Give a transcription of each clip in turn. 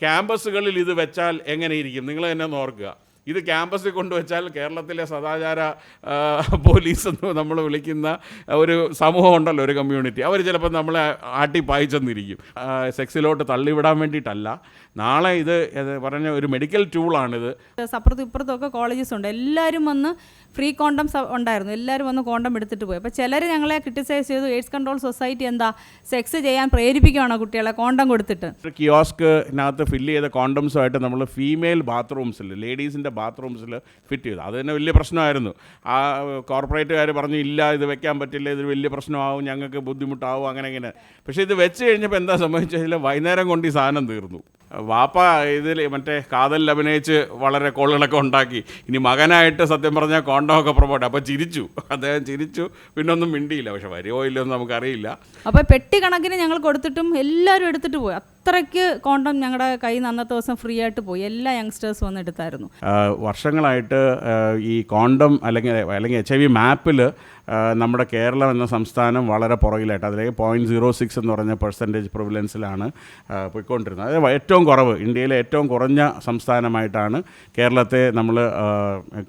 ക്യാമ്പസുകളിൽ ഇത് വെച്ചാൽ എങ്ങനെയിരിക്കും നിങ്ങൾ തന്നെ ഓർക്കുക. ഇത് ക്യാമ്പസിൽ കൊണ്ടുവച്ചാൽ കേരളത്തിലെ സദാചാര പോലീസ് എന്ന് നമ്മൾ വിളിക്കുന്ന ഒരു സമൂഹം ഉണ്ടല്ലോ ഒരു കമ്മ്യൂണിറ്റി അവർ ചിലപ്പോൾ നമ്മളെ ആട്ടി പായിച്ചെന്നിരിക്കും. സെക്സിലോട്ട് തള്ളിവിടാൻ വേണ്ടിയിട്ടല്ല. നാളെ ഇത് ഇത് പറഞ്ഞ ഒരു മെഡിക്കൽ ടൂളാണിത് അപ്പുറത്തും ഇപ്പുറത്തും ഒക്കെ കോളേജസ് ഉണ്ട്. എല്ലാവരും വന്ന് ഫ്രീ കോണ്ടം ഉണ്ടായിരുന്നു. എല്ലാവരും വന്ന് കോണ്ടം എടുത്തിട്ട് പോയി. അപ്പോൾ ചിലർ ഞങ്ങളെ ക്രിട്ടിസൈസ് ചെയ്തു എയ്ഡ്സ് കൺട്രോൾ സൊസൈറ്റി എന്താ സെക്സ് ചെയ്യാൻ പ്രേരിപ്പിക്കുകയാണോ കുട്ടികളെ കോണ്ടം കൊടുത്തിട്ട്? കിയോസ്കിനകത്ത് ഫില്ല് ചെയ്ത കോണ്ടംസുമായിട്ട് നമ്മൾ ഫീമെയിൽ ബാത്റൂംസിൽ ലേഡീസിന്റെ ബാത്റൂംസിൽ ഫിറ്റ് ചെയ്തു. അത് തന്നെ വലിയ പ്രശ്നമായിരുന്നു. ആ കോർപ്പറേറ്റുകാർ പറഞ്ഞു ഇല്ല ഇത് വെക്കാൻ പറ്റില്ല ഇത് വലിയ പ്രശ്നമാവും ഞങ്ങൾക്ക് ബുദ്ധിമുട്ടാവും അങ്ങനെ ഇങ്ങനെ. പക്ഷേ ഇത് വെച്ച് കഴിഞ്ഞപ്പോൾ എന്താ സംഭവിച്ചാൽ വൈകുന്നേരം കൊണ്ട് ഈ സാധനം തീർന്നു. വാപ്പ ഇതിൽ മറ്റേ കാതലിൽ അഭിനയിച്ച് വളരെ കോളുകളൊക്കെ ഉണ്ടാക്കി. ഇനി മകനായിട്ട് സത്യം പറഞ്ഞാൽ കോണ്ടമൊക്കെ പ്രൊമോട്ട് അപ്പോൾ ചിരിച്ചു. അദ്ദേഹം ചിരിച്ചു. പിന്നെ ഒന്നും മിണ്ടിയില്ല. പക്ഷെ വരുമോ ഇല്ലയോ എന്ന് നമുക്കറിയില്ല. അപ്പോൾ പെട്ടി കണക്കിന് ഞങ്ങൾ കൊടുത്തിട്ടും എല്ലാവരും എടുത്തിട്ട് പോയി. അത്രയ്ക്ക് കോണ്ടം ഞങ്ങളുടെ കയ്യിൽ നിന്ന് അന്നത്തെ ദിവസം ഫ്രീ ആയിട്ട് പോയി. എല്ലാ യങ്സ്റ്റേഴ്സ് വന്ന് എടുത്തായിരുന്നു. വർഷങ്ങളായിട്ട് ഈ കോണ്ടം അല്ലെങ്കിൽ അല്ലെങ്കിൽ എച്ച് ഐ വി മാപ്പിൽ നമ്മുടെ കേരളം എന്ന സംസ്ഥാനം വളരെ പുറകിലായിട്ട് അതിലേക്ക് പോയിന്റ് സീറോ സിക്സ് എന്ന് പറഞ്ഞ പെർസെന്റേജ് പ്രിവിലൻസിലാണ് പോയിക്കൊണ്ടിരുന്നത്. അത് ഏറ്റവും കുറവ് ഇന്ത്യയിലെ ഏറ്റവും കുറഞ്ഞ സംസ്ഥാനമായിട്ടാണ് കേരളത്തെ നമ്മൾ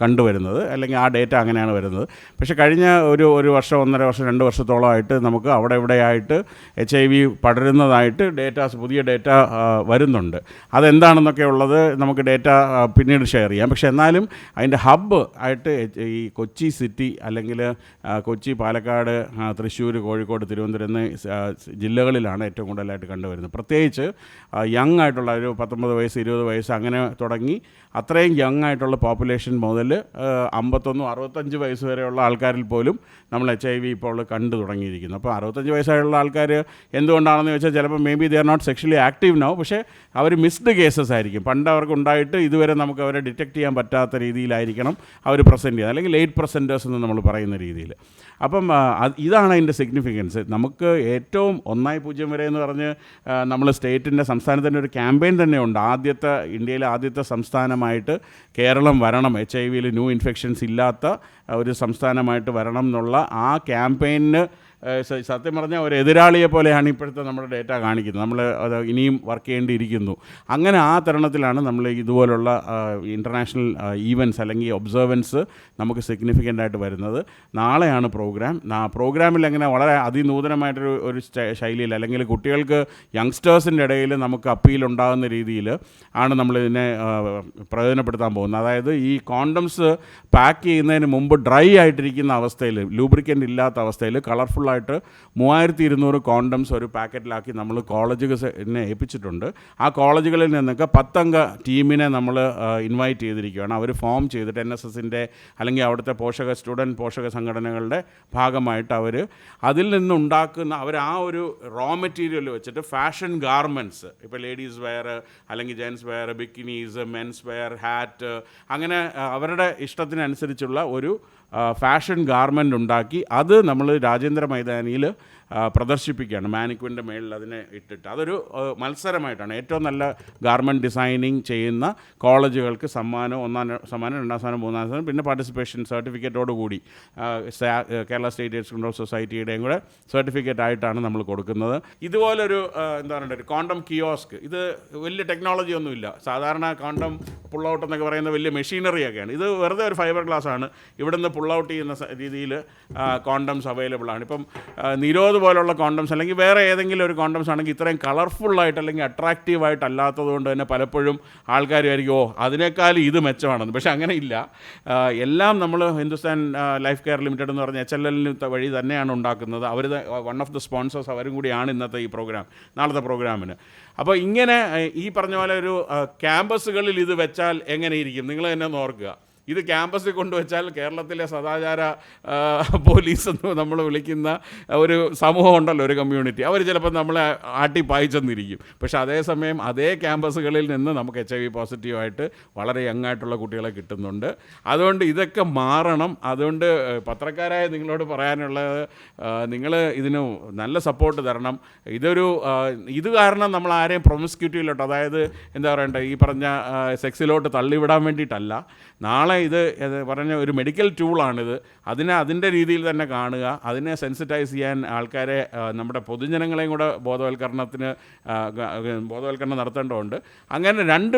കണ്ടുവരുന്നത്. അല്ലെങ്കിൽ ആ ഡേറ്റ അങ്ങനെയാണ് വരുന്നത്. പക്ഷേ കഴിഞ്ഞ ഒരു ഒരു വർഷം ഒന്നര വർഷം രണ്ട് വർഷത്തോളമായിട്ട് നമുക്ക് അവിടെ ഇവിടെയായിട്ട് എച്ച് ഐ വി പടരുന്നതായിട്ട് ഡേറ്റാസ് പുതിയ ഡേറ്റ വരുന്നുണ്ട്. അതെന്താണെന്നൊക്കെ ഉള്ളത് നമുക്ക് ഡേറ്റ പിന്നീട് ഷെയർ ചെയ്യാം. പക്ഷേ എന്നാലും അതിന്റെ ഹബ്ബ് ആയിട്ട് ഈ കൊച്ചി സിറ്റി അല്ലെങ്കിൽ കൊച്ചി പാലക്കാട് തൃശ്ശൂർ കോഴിക്കോട് തിരുവനന്തപുരം എന്നീ ജില്ലകളിലാണ് ഏറ്റവും കൂടുതലായിട്ട് കണ്ടുവരുന്നത്. പ്രത്യേകിച്ച് യങ് ആയിട്ടുള്ള ഒരു പത്തൊമ്പത് വയസ്സ് ഇരുപത് വയസ്സ് അങ്ങനെ തുടങ്ങി അത്രയും യങ് ആയിട്ടുള്ള പോപ്പുലേഷൻ മുതൽ അമ്പത്തൊന്നും അറുപത്തഞ്ച് വയസ്സ് വരെയുള്ള ആൾക്കാരിൽ പോലും നമ്മൾ എച്ച് ഐ വി ഇപ്പോൾ കണ്ടു തുടങ്ങിയിരിക്കുന്നു. അപ്പോൾ അറുപത്തഞ്ച് വയസ്സായുള്ള ആൾക്കാർ എന്തുകൊണ്ടാണെന്ന് വെച്ചാൽ ചിലപ്പോൾ may be they are not sexually active no പക്ഷേ അവർ മിസ്ഡ് കേസസ് ആയിരിക്കും. പണ്ട് അവർക്ക് ഉണ്ടായിട്ട് ഇതുവരെ നമുക്ക് അവരെ ഡിറ്റക്ട് ചെയ്യാൻ പറ്റാത്ത രീതിയിലായിരിക്കണം അവർ പ്രസന്റ് ചെയ്യുന്നത്. അല്ലെങ്കിൽ ലേറ്റ് പ്രസന്റേഴ്സ് എന്ന് നമ്മൾ പറയുന്ന രീതിയിൽ. അപ്പം ഇതാണ് അതിന്റെ സിഗ്നിഫിക്കൻസ് നമുക്ക് ഏറ്റവും ഒന്നായി പൂജ്യം വരെ എന്ന് പറഞ്ഞ് നമ്മൾ സ്റ്റേറ്റിന്റെ സംസ്ഥാനത്തിന്റെ ഒരു ക്യാമ്പയിൻ തന്നെയുണ്ട്. ആദ്യത്തെ ഇന്ത്യയിലെ ആദ്യത്തെ സംസ്ഥാനമായിട്ട് കേരളം വരണം. എച്ച് ഐ വിയിൽ ന്യൂ ഇൻഫെക്ഷൻസ് ഇല്ലാത്ത ഒരു സംസ്ഥാനമായിട്ട് വരണം എന്നുള്ള ആ ക്യാമ്പയിന് സത്യം പറഞ്ഞാൽ ഒരു എതിരാളിയെ പോലെയാണ് ഇപ്പോഴത്തെ നമ്മുടെ ഡേറ്റ കാണിക്കുന്നത്. നമ്മൾ അത് ഇനിയും വർക്ക് ചെയ്യേണ്ടിയിരിക്കുന്നു. അങ്ങനെ ആ തരുണത്തിലാണ് നമ്മൾ ഇതുപോലുള്ള ഇന്റർനാഷണൽ ഈവൻസ് അല്ലെങ്കിൽ ഒബ്സർവൻസ് നമുക്ക് സിഗ്നിഫിക്കന്റ് ആയിട്ട് വരുന്നത്. നാളെയാണ് പ്രോഗ്രാം പ്രോഗ്രാമിൽ അങ്ങനെ വളരെ അതിനൂതനമായിട്ടൊരു ഒരു ശൈലിയിൽ അല്ലെങ്കിൽ കുട്ടികൾക്ക് യങ്സ്റ്റേഴ്സിന്റെ ഇടയിൽ നമുക്ക് അപ്പീൽ ഉണ്ടാകുന്ന രീതിയിൽ ആണ് നമ്മളിതിനെ പ്രയോജനപ്പെടുത്താൻ പോകുന്നത്. അതായത് ഈ കോണ്ടംസ് പാക്ക് ചെയ്യുന്നതിന് മുമ്പ് ഡ്രൈ ആയിട്ടിരിക്കുന്ന അവസ്ഥയിൽ ലൂബ്രിക്കന്റ് ഇല്ലാത്ത അവസ്ഥയിൽ കളർഫുള്ളായിട്ട് മൂവായിരത്തി ഇരുന്നൂറ് കോണ്ടംസ് ഒരു പാക്കറ്റിലാക്കി നമ്മൾ കോളേജുകളെ ഏൽപ്പിച്ചിട്ടുണ്ട്. ആ കോളേജുകളിൽ നിന്നൊക്കെ പത്തംഗ ടീമിനെ നമ്മൾ ഇൻവൈറ്റ് ചെയ്തിരിക്കുകയാണ്. അവർ ഫോം ചെയ്തിട്ട് എൻ എസ് എസിന്റെ അല്ലെങ്കിൽ അവിടുത്തെ പോഷക സ്റ്റുഡന്റ് പോഷക സംഘടനകളുടെ ഭാഗമായിട്ട് അവർ അതിൽ നിന്നുണ്ടാക്കുന്ന അവർ ആ ഒരു റോ മെറ്റീരിയൽ വെച്ചിട്ട് ഫാഷൻ ഗാർമെന്റ്സ് ഇപ്പോൾ ലേഡീസ് വെയർ അല്ലെങ്കിൽ gents wear bikinis men's wear hat അങ്ങനെ അവരുടെ ഇഷ്ടത്തിനനുസരിച്ചുള്ള ഒരു ഫാഷൻ ഗാർമെന്റ് ഉണ്ടാക്കി അത് നമ്മൾ രാജേന്ദ്ര മൈതാനിയിൽ പ്രദർശിപ്പിക്കുകയാണ്. മാനിക്വിന്റെ മേളിൽ അതിനെ ഇട്ടിട്ട്. അതൊരു മത്സരമായിട്ടാണ്. ഏറ്റവും നല്ല ഗാർമെന്റ് ഡിസൈനിങ് ചെയ്യുന്ന കോളേജുകൾക്ക് സമ്മാനം ഒന്നാം സമ്മാനം രണ്ടാം സ്ഥാനം മൂന്നാം സ്ഥാനം പിന്നെ പാർട്ടിസിപ്പേഷൻ സർട്ടിഫിക്കറ്റോട് കൂടി കേരള സ്റ്റേറ്റ് എയ്ഡ്സ് കൺട്രോൾ സൊസൈറ്റിയുടെയും കൂടെ സർട്ടിഫിക്കറ്റ് ആയിട്ടാണ് നമ്മൾ കൊടുക്കുന്നത്. ഇതുപോലൊരു എന്താ പറയുക ഒരു കോണ്ടം കിയോസ്ക്. ഇത് വലിയ ടെക്നോളജി ഒന്നുമില്ല. സാധാരണ കോണ്ടം പുൾ ഔട്ട് എന്നൊക്കെ പറയുന്ന വലിയ മെഷീനറി ഒക്കെയാണ്. ഇത് വെറുതെ ഒരു ഫൈബർ ഗ്ലാസ് ആണ് ഇവിടുന്ന് പുൾ ഔട്ട് ചെയ്യുന്ന രീതിയിൽ കോണ്ടംസ് അവൈലബിൾ ആണ് ഇപ്പം നിരോധ് പോലുള്ള കോണ്ടംസ് അല്ലെങ്കിൽ വേറെ ഏതെങ്കിലും ഒരു കോണ്ടംസ് ആണെങ്കിൽ ഇത്രയും കളർഫുള്ളായിട്ട് അല്ലെങ്കിൽ അട്രാക്റ്റീവ് ആയിട്ട് കൊണ്ട് തന്നെ പലപ്പോഴും ആൾക്കാർ ആയിരിക്കും ഓ അതിനേക്കാളും ഇത് മെച്ചമാണെന്ന്. പക്ഷേ അങ്ങനെ ഇല്ല. എല്ലാം നമ്മൾ ഹിന്ദുസ്ഥാൻ ലൈഫ് കെയർ ലിമിറ്റഡ് എന്ന് പറഞ്ഞ എച്ച് എൽ എല്ലിന് വഴി തന്നെയാണ് ഉണ്ടാക്കുന്നത്. അവർ വൺ ഓഫ് ദി സ്പോൺസേഴ്സ് അവരും കൂടിയാണ് ഇന്നത്തെ ഈ പ്രോഗ്രാം നാളത്തെ പ്രോഗ്രാമിന് അപ്പോൾ ഇങ്ങനെ ഈ പറഞ്ഞ പോലെ ഒരു ക്യാമ്പസുകളിൽ ഇത് വെച്ചാൽ എങ്ങനെയിരിക്കും നിങ്ങൾ തന്നെ ഓർക്കുക. ഇത് ക്യാമ്പസിൽ കൊണ്ടുവച്ചാൽ കേരളത്തിലെ സദാചാര പോലീസ് എന്ന് നമ്മൾ വിളിക്കുന്ന ഒരു സമൂഹം ഉണ്ടല്ലോ ഒരു കമ്മ്യൂണിറ്റി അവർ ചിലപ്പോൾ നമ്മളെ ആട്ടി പായിച്ചെന്നിരിക്കും. പക്ഷേ അതേസമയം അതേ ക്യാമ്പസുകളിൽ നിന്ന് നമുക്ക് എച്ച് ഐ വി പോസിറ്റീവായിട്ട് വളരെ യങ് ആയിട്ടുള്ള കുട്ടികളെ കിട്ടുന്നുണ്ട്. അതുകൊണ്ട് ഇതൊക്കെ മാറണം. അതുകൊണ്ട് പത്രക്കാരായ നിങ്ങളോട് പറയാനുള്ളത് നിങ്ങൾ ഇതിന് നല്ല സപ്പോർട്ട് തരണം. ഇതൊരു ഇത് കാരണം നമ്മൾ ആരെയും പ്രൊമിസ്ക്യൂറ്റീവിലോട്ട് അതായത് എന്താ പറയണ്ടേ ഈ പറഞ്ഞ സെക്സിലോട്ട് തള്ളിവിടാൻ വേണ്ടിയിട്ടല്ല. നാളെ ഇത് പറഞ്ഞ ഒരു മെഡിക്കൽ ടൂളാണിത് അതിനെ അതിന്റെ രീതിയിൽ തന്നെ കാണുക. അതിനെ സെൻസിറ്റൈസ് ചെയ്യാൻ ആൾക്കാരെ നമ്മുടെ പൊതുജനങ്ങളെയും കൂടെ ബോധവൽക്കരണത്തിന് ബോധവൽക്കരണം നടത്തേണ്ടതുണ്ട്. അങ്ങനെ രണ്ട്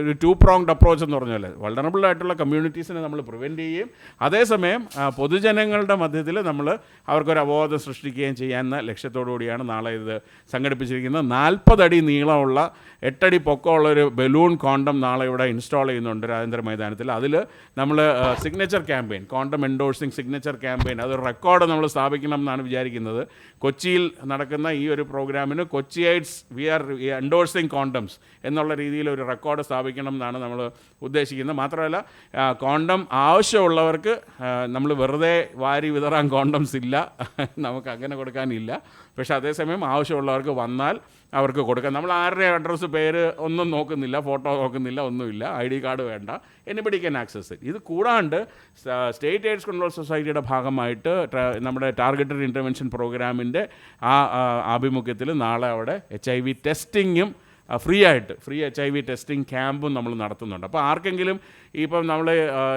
ഒരു ടു പ്രോങ്ഡ് അപ്രോച്ച് എന്ന് പറഞ്ഞ പോലെ വൾണറബിൾ ആയിട്ടുള്ള കമ്മ്യൂണിറ്റീസിനെ നമ്മൾ പ്രിവെന്റ് ചെയ്യുകയും അതേസമയം പൊതുജനങ്ങളുടെ മധ്യത്തിൽ നമ്മൾ അവർക്കൊരു അവബോധം സൃഷ്ടിക്കുകയും ചെയ്യാവുന്ന ലക്ഷ്യത്തോടു കൂടിയാണ് നാളെ ഇത് സംഘടിപ്പിച്ചിരിക്കുന്നത്. നാൽപ്പതടി നീളമുള്ള എട്ടടി പൊക്കമുള്ളൊരു ബലൂൺ കോണ്ടം നാളെ ഇവിടെ ഇൻസ്റ്റാൾ ചെയ്യുന്നുണ്ട് രാജേന്ദ്ര മൈതാനത്തിൽ. അതിൽ നമ്മൾ signature campaign condom endorsing signature campaign അതൊരു റെക്കോർഡ് നമ്മൾ സ്ഥാപിക്കണം എന്നാണ് വിചാരിക്കുന്നത്. കൊച്ചിയിൽ നടക്കുന്ന ഈ ഒരു പ്രോഗ്രാമിന് Kochi it's we are endorsing condoms എന്നുള്ള രീതിയിൽ ഒരു റെക്കോർഡ് സ്ഥാപിക്കണം എന്നാണ് നമ്മൾ ഉദ്ദേശിക്കുന്നത്. മാത്രമല്ല കോണ്ടം ആവശ്യമുള്ളവർക്ക് നമ്മൾ വെറുതെ വാരി വിതറാൻ കോണ്ടംസ് ഇല്ല. നമുക്ക് അങ്ങനെ കൊടുക്കാനില്ല. പക്ഷേ അതേസമയം ആവശ്യമുള്ളവർക്ക് വന്നാൽ അവർക്ക് കൊടുക്കാം. നമ്മൾ ആരുടെ അഡ്രസ്സ് പേര് ഒന്നും നോക്കുന്നില്ല ഫോട്ടോ നോക്കുന്നില്ല ഒന്നുമില്ല. ഐ ഡി കാർഡ് വേണ്ട. എനിബഡി ക്യാൻ ആക്സസ് ഇത് കൂടാണ്ട് സ്റ്റേറ്റ് എയ്ഡ്സ് കൺട്രോൾ സൊസൈറ്റിയുടെ ഭാഗമായിട്ട് നമ്മുടെ ടാർഗറ്റഡ് ഇന്റർവെൻഷൻ പ്രോഗ്രാമിന്റെ ആ, ആഭിമുഖ്യത്തിൽ നാളെ അവിടെ എച്ച് ഐ വി ടെസ്റ്റിങ്ങും ഫ്രീ ആയിട്ട് free H I V testing ക്യാമ്പും നമ്മൾ നടത്തുന്നുണ്ട്. അപ്പോൾ ആർക്കെങ്കിലും ഇപ്പം നമ്മൾ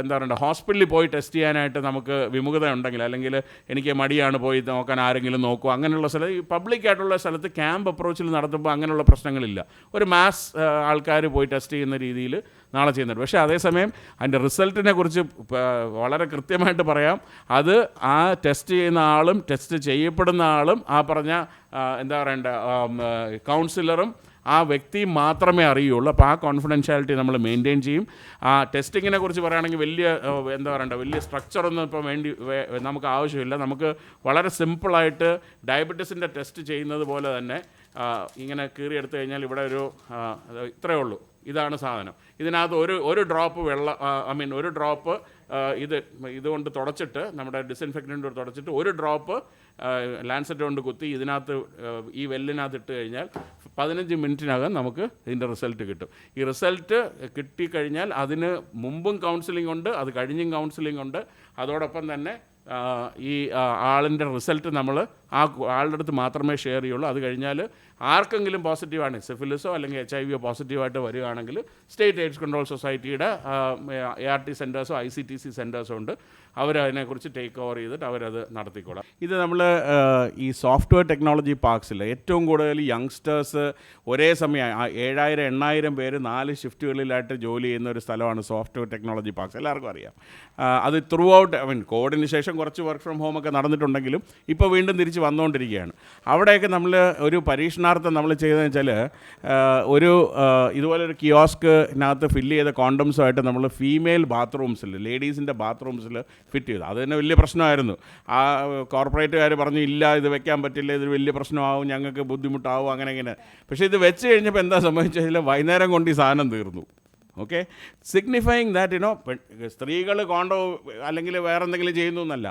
എന്താ പറയുക ഹോസ്പിറ്റലിൽ പോയി ടെസ്റ്റ് ചെയ്യാനായിട്ട് നമുക്ക് വിമുഖത ഉണ്ടെങ്കിൽ അല്ലെങ്കിൽ എനിക്ക് മടിയാണ് പോയി നോക്കാൻ ആരെങ്കിലും നോക്കുക അങ്ങനെയുള്ള സ്ഥലം ഈ പബ്ലിക്കായിട്ടുള്ള സ്ഥലത്ത് ക്യാമ്പ് അപ്രോച്ചിൽ നടത്തുമ്പോൾ അങ്ങനെയുള്ള പ്രശ്നങ്ങളില്ല. ഒരു മാസ് ആൾക്കാർ പോയി ടെസ്റ്റ് ചെയ്യുന്ന രീതിയിൽ നാളെ ചെയ്യുന്നുണ്ട്. പക്ഷേ അതേസമയം അതിന്റെ റിസൾട്ടിനെ കുറിച്ച് വളരെ കൃത്യമായിട്ട് പറയാം. അത് ആ ടെസ്റ്റ് ചെയ്യുന്ന ആളും ടെസ്റ്റ് ചെയ്യപ്പെടുന്ന ആളും ആ പറഞ്ഞ എന്താ പറയണ്ട കൗൺസിലറും ആ വ്യക്തി മാത്രമേ അറിയുള്ളൂ. അപ്പോൾ ആ കോൺഫിഡൻഷ്യാലിറ്റി നമ്മൾ മെയിന്റെയിൻ ചെയ്യും. ആ ടെസ്റ്റിങ്ങിനെ കുറിച്ച് പറയുകയാണെങ്കിൽ വലിയ എന്താ പറയണ്ട വലിയ സ്ട്രക്ചറൊന്നും ഇപ്പോൾ വേണ്ടി നമുക്ക് ആവശ്യമില്ല. നമുക്ക് വളരെ സിമ്പിളായിട്ട് ഡയബറ്റീസിന്റെ ടെസ്റ്റ് ചെയ്യുന്നത് പോലെ തന്നെ ഇങ്ങനെ കീറിയെടുത്ത് കഴിഞ്ഞാൽ ഇവിടെ ഒരു ഇത്രയേ ഉള്ളൂ. ഇതാണ് സാധനം. ഇതിനകത്ത് ഒരു ഒരു ഡ്രോപ്പ് വെള്ളം ഐ മീൻ ഒരു ഡ്രോപ്പ് ഇത് ഇതുകൊണ്ട് തുടച്ചിട്ട് നമ്മുടെ ഡിസിൻഫെക്റ്റന്റ് കൊണ്ട് തുടച്ചിട്ട് ഒരു ഡ്രോപ്പ് ലാൻസെറ്റ് കൊണ്ട് കുത്തി ഇതിനകത്ത് ഈ വെല്ലിനകത്ത് ഇട്ട് കഴിഞ്ഞാൽ പതിനഞ്ച് മിനിറ്റിനകം നമുക്ക് ഇതിന്റെ റിസൾട്ട് കിട്ടും. ഈ റിസൾട്ട് കിട്ടിക്കഴിഞ്ഞാൽ അതിന് മുമ്പും കൗൺസിലിംഗ് ഉണ്ട് അത് കഴിഞ്ഞും കൗൺസിലിംഗ് ഉണ്ട്. അതോടൊപ്പം തന്നെ ഈ ആളിന്റെ റിസൾട്ട് നമ്മൾ ആ ആളുടെ അടുത്ത് മാത്രമേ ഷെയർ ചെയ്യുള്ളൂ. അത് കഴിഞ്ഞാൽ ആർക്കെങ്കിലും പോസിറ്റീവാണ് സിഫിലിസോ അല്ലെങ്കിൽ എച്ച് ഐ വിയോ പോസിറ്റീവായിട്ട് വരികയാണെങ്കിൽ സ്റ്റേറ്റ് എയ്ഡ്സ് കൺട്രോൾ സൊസൈറ്റിയുടെ എ ആർ ടി സെന്റേഴ്സോ ഐ സി ടി സി സെന്റേഴ്സോ ഉണ്ട്. അവരതിനെക്കുറിച്ച് ടേക്ക് ഓവർ ചെയ്തിട്ട് അവരത് നടത്തിക്കോളാം. ഇത് നമ്മൾ ഈ സോഫ്റ്റ്വെയർ ടെക്നോളജി പാർക്സിൽ ഏറ്റവും കൂടുതൽ യങ്സ്റ്റേഴ്സ് ഒരേ സമയം ഏഴായിരം എണ്ണായിരം പേര് നാല് ഷിഫ്റ്റുകളിലായിട്ട് ജോലി ചെയ്യുന്ന ഒരു സ്ഥലമാണ് സോഫ്റ്റ്വെയർ ടെക്നോളജി പാർക്സ് എല്ലാവർക്കും അറിയാം. അത് ത്രൂ ഔട്ട് ഐ മീൻ കോവിഡിന് ശേഷം കുറച്ച് വർക്ക് ഫ്രം ഹോം ഒക്കെ നടന്നിട്ടുണ്ടെങ്കിലും ഇപ്പോൾ വീണ്ടും തിരിച്ച് വന്നുകൊണ്ടിരിക്കുകയാണ്. അവിടെയൊക്കെ നമ്മൾ ഒരു പരീക്ഷണാർത്ഥം നമ്മൾ ചെയ്തതെന്ന് വെച്ചാൽ ഒരു ഇതുപോലൊരു കിയോസ്കിനകത്ത് ഫില്ല് ചെയ്ത കോണ്ടംസുമായിട്ട് നമ്മൾ ഫീമെയിൽ ബാത്റൂംസിൽ ലേഡീസിന്റെ ബാത്റൂംസിൽ ഫിറ്റ് ചെയ്തു. അത് തന്നെ വലിയ പ്രശ്നമായിരുന്നു. ആ കോർപ്പറേറ്റുകാർ പറഞ്ഞു ഇല്ല ഇത് വെക്കാൻ പറ്റില്ല ഇത് വലിയ പ്രശ്നമാവും ഞങ്ങൾക്ക് ബുദ്ധിമുട്ടാവും അങ്ങനെ ഇങ്ങനെ. പക്ഷേ ഇത് വെച്ച് കഴിഞ്ഞപ്പോൾ എന്താ സംഭവിച്ചാൽ വൈകുന്നേരം കൊണ്ട് ഈ സാധനം തീർന്നു. Okay? Signifying that you know സ്ത്രീകൾ കോണ്ടോ അല്ലെങ്കിൽ വേറെ എന്തെങ്കിലും ചെയ്യുന്നു എന്നല്ല.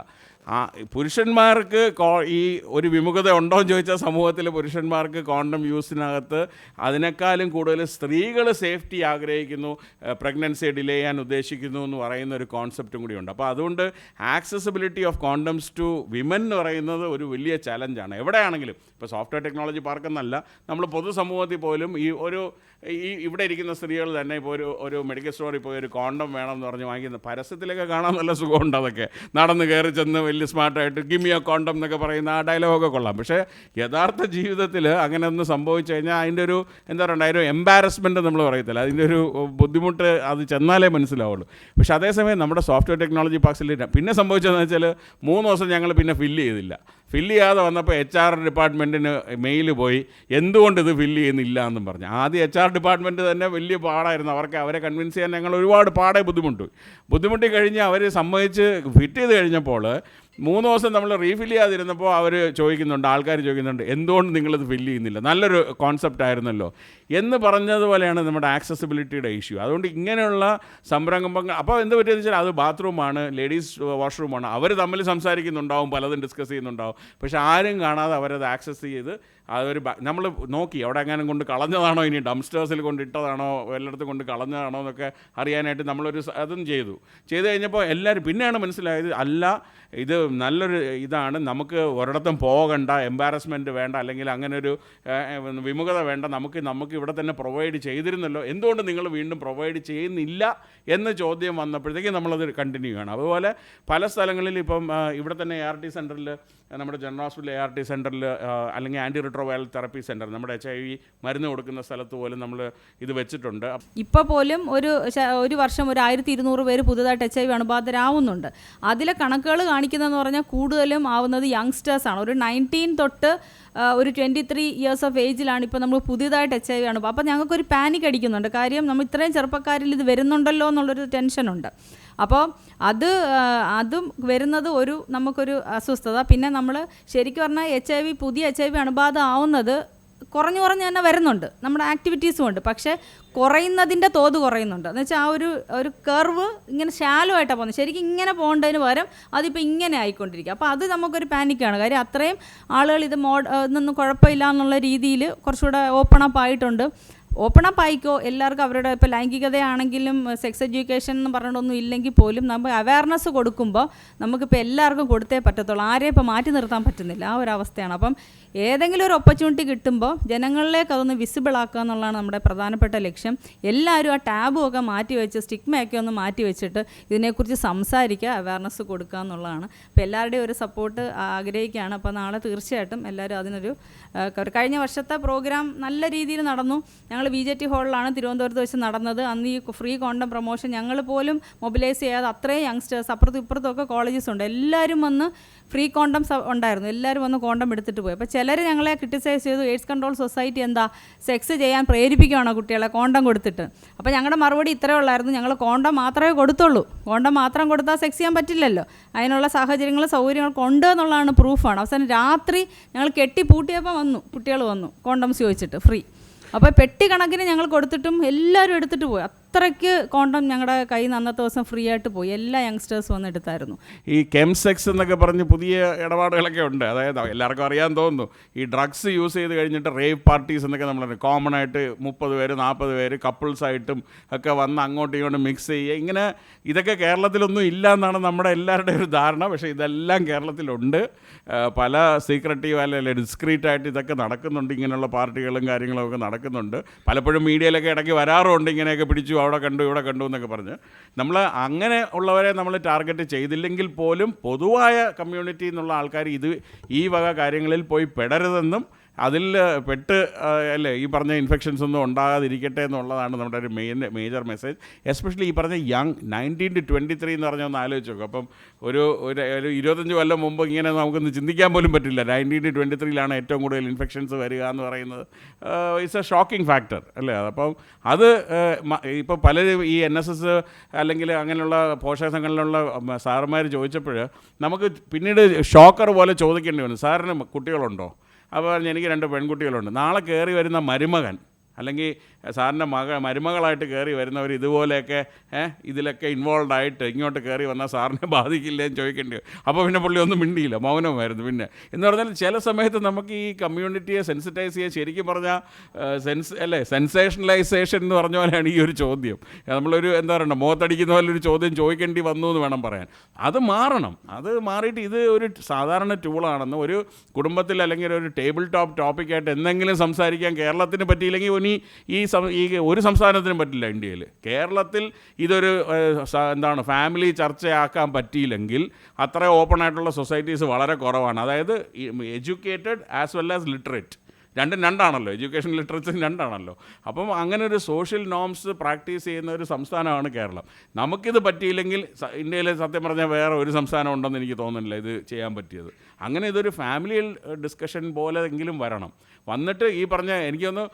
ആ പുരുഷന്മാർക്ക് ഈ ഒരു വിമുഖത ഉണ്ടോ എന്ന് ചോദിച്ചാൽ സമൂഹത്തിലെ പുരുഷന്മാർക്ക് കോണ്ടം യൂസിനകത്ത് അതിനേക്കാളും കൂടുതൽ സ്ത്രീകൾ സേഫ്റ്റി ആഗ്രഹിക്കുന്നു പ്രഗ്നൻസി ഡിലേ ചെയ്യാൻ ഉദ്ദേശിക്കുന്നു എന്ന് പറയുന്ന ഒരു കോൺസെപ്റ്റും കൂടി ഉണ്ട്. അപ്പോൾ അതുകൊണ്ട് accessibility of condoms to women എന്ന് പറയുന്നത് ഒരു വലിയ ചലഞ്ചാണ് എവിടെയാണെങ്കിലും ഇപ്പോൾ സോഫ്റ്റ്വെയർ ടെക്നോളജി പാർക്കെന്നല്ല നമ്മൾ പൊതുസമൂഹത്തിൽ പോലും ഈ ഒരു ഈ ഇവിടെ ഇരിക്കുന്ന സ്ത്രീകൾ തന്നെ ഇപ്പോൾ ഒരു ഒരു മെഡിക്കൽ സ്റ്റോറിൽ പോയി ഒരു കോണ്ടം വേണം എന്ന് പറഞ്ഞ് വാങ്ങിക്കുന്ന പരസ്യത്തിലൊക്കെ കാണാൻ നല്ല സുഖമുണ്ട് അതൊക്കെ. നടന്ന് കയറി ചെന്ന് വലിയ സ്മാർട്ടായിട്ട് ഗിമിയോ കോണ്ടം എന്നൊക്കെ പറയുന്ന ആ ഡയലോഗൊക്കെ കൊള്ളാം. പക്ഷേ യഥാർത്ഥ ജീവിതത്തിൽ അങ്ങനെ ഒന്ന് സംഭവിച്ചു കഴിഞ്ഞാൽ അതിന്റെ ഒരു എന്താ പറയുക ഒരു എംബാരസ്മെന്റ് നമ്മൾ പറയത്തില്ല. അതിന്റെ ഒരു ബുദ്ധിമുട്ട് അത് ചെന്നാലേ മനസ്സിലാവുള്ളൂ. പക്ഷേ അതേസമയം നമ്മുടെ സോഫ്റ്റ്വെയർ ടെക്നോളജി പാക്സിൽ പിന്നെ സംഭവിച്ചതെന്ന് വെച്ചാൽ മൂന്ന് ദിവസം ഞങ്ങൾ പിന്നെ ഫില്ല് ചെയ്തില്ല. ഫില്ല് ചെയ്യാതെ വന്നപ്പോൾ എച്ച് ആർ ഡിപ്പാർട്ട്മെന്റിന് മെയിൽ പോയി എന്തുകൊണ്ട് ഇത് ഫില്ല് ചെയ്യുന്നില്ല എന്നും പറഞ്ഞു. ആദ്യം എച്ച് ആർ ഡിപ്പാർട്ട്മെന്റ് തന്നെ വലിയ പാടായിരുന്നു. അവർക്ക് അവരെ കൺവിൻസ് ചെയ്യാൻ ഞങ്ങൾ ഒരുപാട് പാടെ ബുദ്ധിമുട്ട്. ബുദ്ധിമുട്ടി കഴിഞ്ഞ് അവർ സമ്മതിച്ച് ഫിറ്റ് ചെയ്ത് കഴിഞ്ഞപ്പോൾ മൂന്ന് ദിവസം നമ്മൾ റീഫിൽ ചെയ്യാതിരുന്നപ്പോൾ അവർ ചോദിക്കുന്നുണ്ട് ആൾക്കാർ ചോദിക്കുന്നുണ്ട് എന്തുകൊണ്ട് നിങ്ങളിത് ഫില്ല് ചെയ്യുന്നില്ല? നല്ലൊരു കോൺസെപ്റ്റ് ആയിരുന്നല്ലോ. എന്ന് പറഞ്ഞതുപോലെയാണ് നമ്മുടെ ആക്സസിബിലിറ്റിയുടെ ഇഷ്യൂ അതുകൊണ്ട് ഇങ്ങനെയുള്ള സംരംഭങ്ങൾ അപ്പോൾ എന്ത് പറ്റിയെന്ന് വെച്ചാൽ അത് ബാത്റൂമാണ് ലേഡീസ് വാഷ്റൂമാണ് അവർ തമ്മിൽ സംസാരിക്കുന്നുണ്ടാവും പലതും ഡിസ്കസ് ചെയ്യുന്നുണ്ടാവും. പക്ഷേ ആരും കാണാതെ അവരത് ആക്സസ് ചെയ്ത് അതൊരു നമ്മൾ നോക്കി അവിടെ എങ്ങാനും കൊണ്ട് കളഞ്ഞതാണോ ഇനി? ഡംസ്റ്റേഴ്സിൽ കൊണ്ട് ഇട്ടതാണോ? എല്ലായിടത്തും കൊണ്ട് കളഞ്ഞതാണോ എന്നൊക്കെ അറിയാനായിട്ട് നമ്മളൊരു അതും ചെയ്തു. ചെയ്തു കഴിഞ്ഞപ്പോൾ എല്ലാവരും പിന്നെയാണ് മനസ്സിലായത് അല്ല ഇത് നല്ലൊരു ഇതാണ്. നമുക്ക് ഒരിടത്തും പോകണ്ട എംബാരസ്മെന്റ് വേണ്ട അല്ലെങ്കിൽ അങ്ങനെ ഒരു വിമുഖത വേണ്ട. നമുക്ക് നമുക്ക് ഇവിടെ തന്നെ പ്രൊവൈഡ് ചെയ്തിരുന്നല്ലോ. എന്തുകൊണ്ട് നിങ്ങൾ വീണ്ടും പ്രൊവൈഡ് ചെയ്യുന്നില്ല എന്ന ചോദ്യം വന്നപ്പോഴത്തേക്കും നമ്മളത് കണ്ടിന്യൂ ചെയ്യണം. അതുപോലെ പല സ്ഥലങ്ങളിൽ ഇപ്പം ഇവിടെ തന്നെ എ ആർ ടി സെന്ററിൽ നമ്മുടെ general hospital A R T സെന്ററിൽ അല്ലെങ്കിൽ ആന്റി റിട്രോവയൽ തെറപ്പി സെന്റർ നമ്മുടെ എച്ച് ഐ വി മരുന്ന് കൊടുക്കുന്ന സ്ഥലത്ത് പോലും നമ്മൾ ഇത് വെച്ചിട്ടുണ്ട്. ഇപ്പോൾ പോലും ഒരു ഒരു വർഷം ഒരു ആയിരത്തി ഇരുന്നൂറ് പേര് പുതുതായിട്ട് എച്ച് ഐ വി അണുബാധരാവുന്നുണ്ട്. അതിലെ കണക്കുകൾ കാണിക്കുന്നതെന്ന് പറഞ്ഞാൽ കൂടുതലും ആവുന്നത് യങ്സ്റ്റേഴ്സാണ് ഒരു നയന്റീൻ തൊട്ട് ഒരു ട്വന്റി ത്രീ ഇയേഴ്സ് ഓഫ് ഏജിലാണ് ഇപ്പോൾ നമ്മൾ പുതിയതായിട്ട് എച്ച് ഐ വി ആണ് അപ്പോൾ ഞങ്ങൾക്കൊരു പാനിക് അടിക്കുന്നുണ്ട്. കാര്യം നമ്മൾ ഇത്രയും ചെറുപ്പക്കാരിൽ ഇത് വരുന്നുണ്ടല്ലോ എന്നുള്ളൊരു ടെൻഷനുണ്ട് അപ്പോൾ അത് അതും വരുന്നത് ഒരു നമുക്കൊരു അസ്വസ്ഥത. പിന്നെ നമ്മൾ ശരിക്കും പറഞ്ഞാൽ എച്ച് ഐ വി പുതിയ എച്ച് ഐ വി അണുബാധ ആവുന്നത് കുറഞ്ഞു കുറഞ്ഞ് തന്നെ വരുന്നുണ്ട്. നമ്മുടെ ആക്ടിവിറ്റീസും ഉണ്ട്. പക്ഷേ കുറയുന്നതിന്റെ തോത് കുറയുന്നുണ്ട്. എന്ന് വെച്ചാൽ ആ ഒരു ഒരു കർവ് ഇങ്ങനെ ഷാലോ ആയിട്ടാണ് പോകുന്നത്. ശരിക്കും ഇങ്ങനെ പോകേണ്ടതിന് പകരം അതിപ്പോൾ ഇങ്ങനെ ആയിക്കൊണ്ടിരിക്കുക അപ്പോൾ അത് നമുക്കൊരു പാനിക്കാണ് കാര്യം അത്രയും ആളുകൾ ഇത് മോഡ് ഇതൊന്നും കുഴപ്പമില്ല എന്നുള്ള രീതിയിൽ കുറച്ചുകൂടെ ഓപ്പൺ അപ്പ് ആയിട്ടുണ്ട്. ഓപ്പൺ അപ്പ് ആയിക്കോ? എല്ലാവർക്കും അവരുടെ ഇപ്പോൾ ലൈംഗികതയാണെങ്കിലും സെക്സ് എഡ്യൂക്കേഷൻ എന്ന് പറഞ്ഞിട്ടൊന്നും ഇല്ലെങ്കിൽ പോലും നമ്മൾ അവയർനെസ് കൊടുക്കുമ്പോൾ നമുക്കിപ്പോൾ എല്ലാവർക്കും കൊടുത്തേ പറ്റത്തുള്ളൂ. ആരെയും ഇപ്പോൾ മാറ്റി നിർത്താൻ പറ്റുന്നില്ല. ആ ഒരു അവസ്ഥയാണ്. അപ്പം ഏതെങ്കിലും ഒരു ഓപ്പർച്യൂണിറ്റി കിട്ടുമ്പോൾ ജനങ്ങളിലേക്ക് അതൊന്ന് വിസിബിൾ ആക്കുക എന്നുള്ളതാണ് നമ്മുടെ പ്രധാനപ്പെട്ട ലക്ഷ്യം. എല്ലാവരും ആ ടാബും ഒക്കെ മാറ്റി വെച്ച് സ്റ്റിഗ്മയൊക്കെ ഒന്ന് മാറ്റി വെച്ചിട്ട് ഇതിനെക്കുറിച്ച് സംസാരിക്കുക അവയർനെസ് കൊടുക്കുക എന്നുള്ളതാണ്. അപ്പോൾ എല്ലാവരുടെയും ഒരു സപ്പോർട്ട് ആഗ്രഹിക്കുകയാണ്. അപ്പോൾ നാളെ തീർച്ചയായിട്ടും എല്ലാവരും അതിനൊരു കഴിഞ്ഞ വർഷത്തെ പ്രോഗ്രാം നല്ല രീതിയിൽ നടന്നു. ഞങ്ങൾ ബി ജെ ടി ഹാളിലാണ് തിരുവനന്തപുരത്ത് വെച്ച് നടന്നത്. അന്ന് ഈ ഫ്രീ കോണ്ടം പ്രൊമോഷൻ ഞങ്ങൾ പോലും മൊബിലൈസ് ചെയ്യാതെ അത്രയും യങ്സ്റ്റേഴ്സ് അപ്പുറത്തും ഇപ്പുറത്തും ഒക്കെ കോളേജസ് ഉണ്ട്. എല്ലാവരും വന്ന് ഫ്രീ കോണ്ടം ഉണ്ടായിരുന്നു. എല്ലാവരും വന്ന് കോണ്ടം എടുത്തിട്ട് പോയി. അപ്പോൾ ചിലർ ഞങ്ങളെ ക്രിട്ടിസൈസ് ചെയ്തു. എയ്ഡ്സ് കൺട്രോൾ സൊസൈറ്റി എന്താ സെക്സ് ചെയ്യാൻ പ്രേരിപ്പിക്കുകയാണോ കുട്ടികളെ കോണ്ടം കൊടുത്തിട്ട്? അപ്പോൾ ഞങ്ങളുടെ മറുപടി ഇത്രേ ഉള്ളായിരുന്നു. ഞങ്ങൾ കോണ്ടം മാത്രമേ കൊടുത്തുള്ളൂ. കോണ്ടം മാത്രം കൊടുത്താൽ സെക്സ് ചെയ്യാൻ പറ്റില്ലല്ലോ. അതിനുള്ള സാഹചര്യങ്ങളും സൗകര്യങ്ങളൊക്കെ ഉണ്ട് എന്നുള്ളതാണ് പ്രൂഫാണ്. അവസാനം രാത്രി ഞങ്ങൾ കെട്ടി പൂട്ടിയപ്പോൾ വന്നു. കുട്ടികൾ വന്നു. കോണ്ടംസ് ചോദിച്ചിട്ട് ഫ്രീ. അപ്പോൾ പെട്ടി കണക്കിന് ഞങ്ങൾ കൊടുത്തിട്ടും എല്ലാവരും എടുത്തിട്ട് പോയി. അത്രയ്ക്ക് കോണ്ടം ഞങ്ങളുടെ കയ്യിൽ നിന്ന് അന്നത്തെ ദിവസം ഫ്രീ ആയിട്ട് പോയി. എല്ലാ യങ്സ്റ്റേഴ്സും വന്ന് എടുത്തായിരുന്നു. ഈ കെംസെക്സ് എന്നൊക്കെ പറഞ്ഞ് പുതിയ ഇടപാടുകളൊക്കെ ഉണ്ട്. അതായത് എല്ലാവർക്കും അറിയാൻ തോന്നുന്നു. ഈ ഡ്രഗ്സ് യൂസ് ചെയ്ത് കഴിഞ്ഞിട്ട് റേവ് പാർട്ടീസ് എന്നൊക്കെ നമ്മൾ കോമൺ ആയിട്ട് മുപ്പത് പേര് നാൽപ്പത് പേര് കപ്പിൾസ് ആയിട്ടും ഒക്കെ വന്ന് അങ്ങോട്ടും ഇങ്ങോട്ടും മിക്സ് ചെയ്യുക. ഇങ്ങനെ ഇതൊക്കെ കേരളത്തിലൊന്നും ഇല്ല എന്നാണ് നമ്മുടെ എല്ലാവരുടെയും ഒരു ധാരണ. പക്ഷേ ഇതെല്ലാം കേരളത്തിലുണ്ട്. പല സീക്രട്ടീവ് അല്ലെങ്കിൽ ഡിസ്ക്രീറ്റ് ആയിട്ട് ഇതൊക്കെ നടക്കുന്നുണ്ട്. ഇങ്ങനെയുള്ള പാർട്ടികളും കാര്യങ്ങളും ഒക്കെ നടക്കുന്നുണ്ട്. പലപ്പോഴും മീഡിയയിലൊക്കെ ഇടയ്ക്ക് വരാറുണ്ട് ഇങ്ങനെയൊക്കെ പിടിച്ചു അവിടെ കണ്ടു ഇവിടെ കണ്ടു എന്നൊക്കെ പറഞ്ഞ് നമ്മൾ അങ്ങനെ ഉള്ളവരെ നമ്മൾ ടാർഗറ്റ് ചെയ്തില്ലെങ്കിൽ പോലും പൊതുവായ കമ്മ്യൂണിറ്റി എന്നുള്ള ആൾക്കാർ ഇത് ഈ വക കാര്യങ്ങളിൽ പോയി പെടരുതെന്നും അതിൽ പെട്ട് അല്ലേ ഈ പറഞ്ഞ ഇൻഫെക്ഷൻസ് ഒന്നും ഉണ്ടാകാതിരിക്കട്ടെ എന്നുള്ളതാണ് നമ്മുടെ ഒരു മെയിൻ മേജർ മെസ്സേജ് എസ്പെഷ്യലി ഈ പറഞ്ഞ young nineteen to twenty three എന്ന് പറഞ്ഞാൽ ഒന്ന് ആലോചിച്ച് നോക്കും. അപ്പം ഒരു ഒരു ഇരുപത്തഞ്ച് കൊല്ലം മുമ്പ് ഇങ്ങനെ നമുക്കൊന്ന് ചിന്തിക്കാൻ പോലും പറ്റില്ല. നയന്റീൻ ടു ട്വന്റി ത്രീയിലാണ് ഏറ്റവും കൂടുതൽ ഇൻഫെക്ഷൻസ് വരിക എന്ന് പറയുന്നത്. ഇറ്റ്സ് എ ഷോക്കിംഗ് ഫാക്ടർ അല്ലേ? അപ്പം അത് ഇപ്പോൾ പലരും ഈ എൻ എസ് എസ് അല്ലെങ്കിൽ അങ്ങനെയുള്ള പോഷക സംഘടനയിലുള്ള സാറന്മാർ ചോദിച്ചപ്പോൾ നമുക്ക് പിന്നീട് ഷോക്കർ പോലെ ചോദിക്കേണ്ടി വന്നു. സാറിന് കുട്ടികളുണ്ടോ? അപ്പോൾ എനിക്ക് രണ്ട് പെൺകുട്ടികളുണ്ട്. നാളെ കയറി വരുന്ന മരുമകൻ അല്ലെങ്കിൽ സാറിന്റെ മക മരുമകളായിട്ട് കയറി വരുന്നവർ ഇതുപോലെയൊക്കെ ഇതിലൊക്കെ ഇൻവോൾവ് ആയിട്ട് ഇങ്ങോട്ട് കയറി വന്നാൽ സാറിനെ ബാധിക്കില്ലേ എന്ന് ചോദിക്കേണ്ടി അപ്പോൾ പിന്നെ പുള്ളി ഒന്നും മിണ്ടിയില്ല മൗനമായിരുന്നു പിന്നെ. എന്ന് പറഞ്ഞാൽ ചില സമയത്ത് നമുക്ക് ഈ കമ്മ്യൂണിറ്റിയെ സെൻസിറ്റൈസ് ചെയ്യാൻ ശരിക്കും പറഞ്ഞാൽ സെൻസ് അല്ലേ സെൻസേഷണലൈസേഷൻ എന്ന് പറഞ്ഞ പോലെയാണ് ഈ ഒരു ചോദ്യം. നമ്മളൊരു എന്താ പറയണ്ട മുഖത്തടിക്കുന്ന പോലെ ഒരു ചോദ്യം ചോദിക്കേണ്ടി വന്നു എന്ന് വേണം പറയാൻ. അത് മാറണം. അത് മാറിയിട്ട് ഇത് ഒരു സാധാരണ ടൂളാണെന്ന് ഒരു കുടുംബത്തിൽ അല്ലെങ്കിൽ ഒരു ടേബിൾ ടോപ്പ് ടോപ്പിക്കായിട്ട് എന്തെങ്കിലും സംസാരിക്കാൻ കേരളത്തിന് പറ്റിയില്ലെങ്കിൽ ഇനി ഈ ഈ ഒരു സംസ്ഥാനത്തിനും പറ്റില്ല ഇന്ത്യയിൽ കേരളത്തിൽ ഇതൊരു എന്താണ് ഫാമിലി ചർച്ചയാക്കാൻ പറ്റിയില്ലെങ്കിൽ അത്ര ഓപ്പൺ ആയിട്ടുള്ള സൊസൈറ്റീസ് വളരെ കുറവാണ്. അതായത് educated as well as literate രണ്ടും രണ്ടാണല്ലോ. Education literature രണ്ടാണല്ലോ. അപ്പം അങ്ങനെ ഒരു സോഷ്യൽ നോംസ് പ്രാക്ടീസ് ചെയ്യുന്ന ഒരു സംസ്ഥാനമാണ് കേരളം. നമുക്കിത് പറ്റിയില്ലെങ്കിൽ ഇന്ത്യയിൽ സത്യം പറഞ്ഞാൽ വേറെ ഒരു സംസ്ഥാനം ഉണ്ടെന്ന് എനിക്ക് തോന്നുന്നില്ല ഇത് ചെയ്യാൻ പറ്റിയത്. അങ്ങനെ ഇതൊരു ഫാമിലിയിൽ ഡിസ്കഷൻ പോലെ എങ്കിലും വരണം. വന്നിട്ട് ഈ പറഞ്ഞ എനിക്കൊന്ന്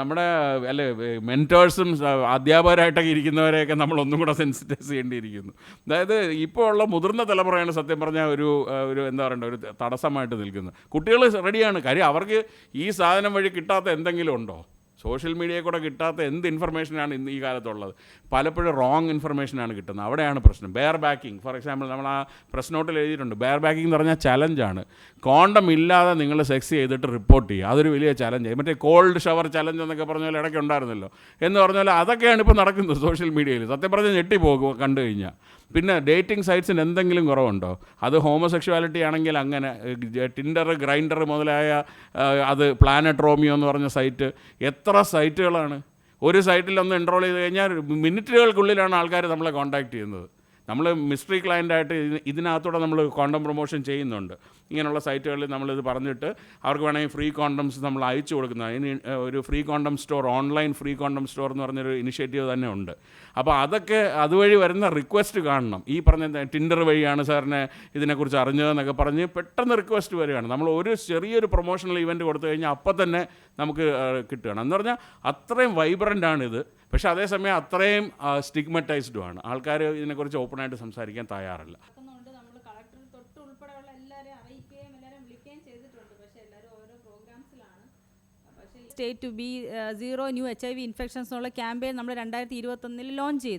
നമ്മുടെ അല്ല മെന്റേഴ്സും അധ്യാപകരായിട്ടൊക്കെ ഇരിക്കുന്നവരെയൊക്കെ നമ്മൾ ഒന്നും കൂടെ സെൻസിറ്റൈസ് ചെയ്യേണ്ടിയിരിക്കുന്നു. അതായത് ഇപ്പോൾ ഉള്ള മുതിർന്ന തലമുറയാണ് സത്യം പറഞ്ഞാൽ ഒരു ഒരു എന്താ പറയണ്ട ഒരു തടസ്സമായിട്ട് നിൽക്കുന്നത്. കുട്ടികൾ റെഡിയാണ് കാര്യം അവർക്ക് ഈ സാധനം വഴി കിട്ടാത്ത എന്തെങ്കിലും ഉണ്ടോ? സോഷ്യൽ മീഡിയയിൽ കൂടെ കിട്ടാത്ത എന്ത് ഇൻഫർമേഷനാണ് ഇന്ന് ഈ കാലത്തുള്ളത്? പലപ്പോഴും റോങ് ഇൻഫർമേഷനാണ് കിട്ടുന്നത്. അവിടെയാണ് പ്രശ്നം. ബെയർ ബാക്കിംഗ് ഫോർ എക്സാമ്പിൾ നമ്മൾ ആ പ്രസ് നോട്ടിൽ എഴുതിയിട്ടുണ്ട്. ബെയർ ബാക്കിംഗ് എന്ന് പറഞ്ഞാൽ ചലഞ്ചാണ് കോണ്ടം ഇല്ലാതെ നിങ്ങൾ സെക്സ് ചെയ്തിട്ട് റിപ്പോർട്ട് ചെയ്യുക. അതൊരു വലിയ ചലഞ്ചായി മറ്റേ കോൾഡ് ഷവർ ചലഞ്ച് എന്നൊക്കെ പറഞ്ഞ പോലെ ഇടയ്ക്ക് ഉണ്ടായിരുന്നല്ലോ. എന്ന് പറഞ്ഞാൽ അതൊക്കെയാണ് ഇപ്പോൾ നടക്കുന്നത് സോഷ്യൽ മീഡിയയിൽ സത്യം പറഞ്ഞാൽ ഞെട്ടിപ്പോകും കണ്ടു കഴിഞ്ഞാൽ. പിന്നെ ഡേറ്റിംഗ് സൈറ്റ്സിന് എന്തെങ്കിലും കുറവുണ്ടോ? അത് ഹോമോസെക്ഷുവാലിറ്റി ആണെങ്കിൽ അങ്ങനെ ടിൻഡർ ഗ്രൈൻഡർ മുതലായ അത് പ്ലാനറ്റ് റോമിയോ എന്ന് പറഞ്ഞ സൈറ്റ് എത്ര സൈറ്റുകളാണ്? ഒരു സൈറ്റിൽ ഒന്ന് എൻറോൾ ചെയ്ത് കഴിഞ്ഞാൽ മിനിറ്റുകൾക്കുള്ളിലാണ് ആൾക്കാർ നമ്മളെ കോൺടാക്റ്റ് ചെയ്യുന്നത്. നമ്മൾ മിസ്റ്ററി ക്ലയന്റായിട്ട് ഇതിനകത്തൂടെ നമ്മൾ കോണ്ടം പ്രൊമോഷൻ ചെയ്യുന്നുണ്ട്. ഇങ്ങനെയുള്ള സൈറ്റുകളിൽ നമ്മളിത് പറഞ്ഞിട്ട് അവർക്ക് വേണമെങ്കിൽ ഫ്രീ കോണ്ടംസ് നമ്മൾ അയച്ചു കൊടുക്കുന്ന. അതിന് ഒരു free condom store online free condom store എന്ന് പറഞ്ഞൊരു ഇനിഷ്യേറ്റീവ് തന്നെ ഉണ്ട്. അപ്പോൾ അതൊക്കെ അതുവഴി വരുന്ന റിക്വസ്റ്റ് കാണണം. ഈ പറഞ്ഞ ടിൻഡർ വഴിയാണ് സാറിനെ ഇതിനെക്കുറിച്ച് അറിഞ്ഞതെന്നൊക്കെ പറഞ്ഞ് പെട്ടെന്ന് റിക്വസ്റ്റ് വരികയാണ്. നമ്മൾ ഒരു ചെറിയൊരു പ്രൊമോഷണൽ ഇവന്റ് കൊടുത്തു കഴിഞ്ഞാൽ അപ്പം തന്നെ നമുക്ക് കിട്ടുകയാണ്. എന്ന് പറഞ്ഞാൽ അത്രയും വൈബ്രന്റ് ആണിത്. പക്ഷേ അതേസമയം അത്രയും സ്റ്റിഗ്മറ്റൈസ്ഡും ആണ്. ആൾക്കാർ ഇതിനെക്കുറിച്ച് ഓപ്പണായിട്ട് സംസാരിക്കാൻ തയ്യാറല്ല നടക്കുന്നുണ്ട് നമ്മൾ കളക്ടർ തൊട്ട് ഉൾപ്പെടെയുള്ള എല്ലാവരെയും അറിയിക്കുകയും എല്ലാവരെയും വിളിക്കുകയും ചെയ്തിട്ടുണ്ട് പക്ഷേ എല്ലാവരും ഓരോ പ്രോഗ്രാംസിലാണ് പക്ഷേ state to be zero new H I V infections എന്നുള്ള ക്യാമ്പയിൻ നമ്മൾ രണ്ടായിരത്തി ഇരുപത്തൊന്നിൽ ലോഞ്ച് ചെയ്തു.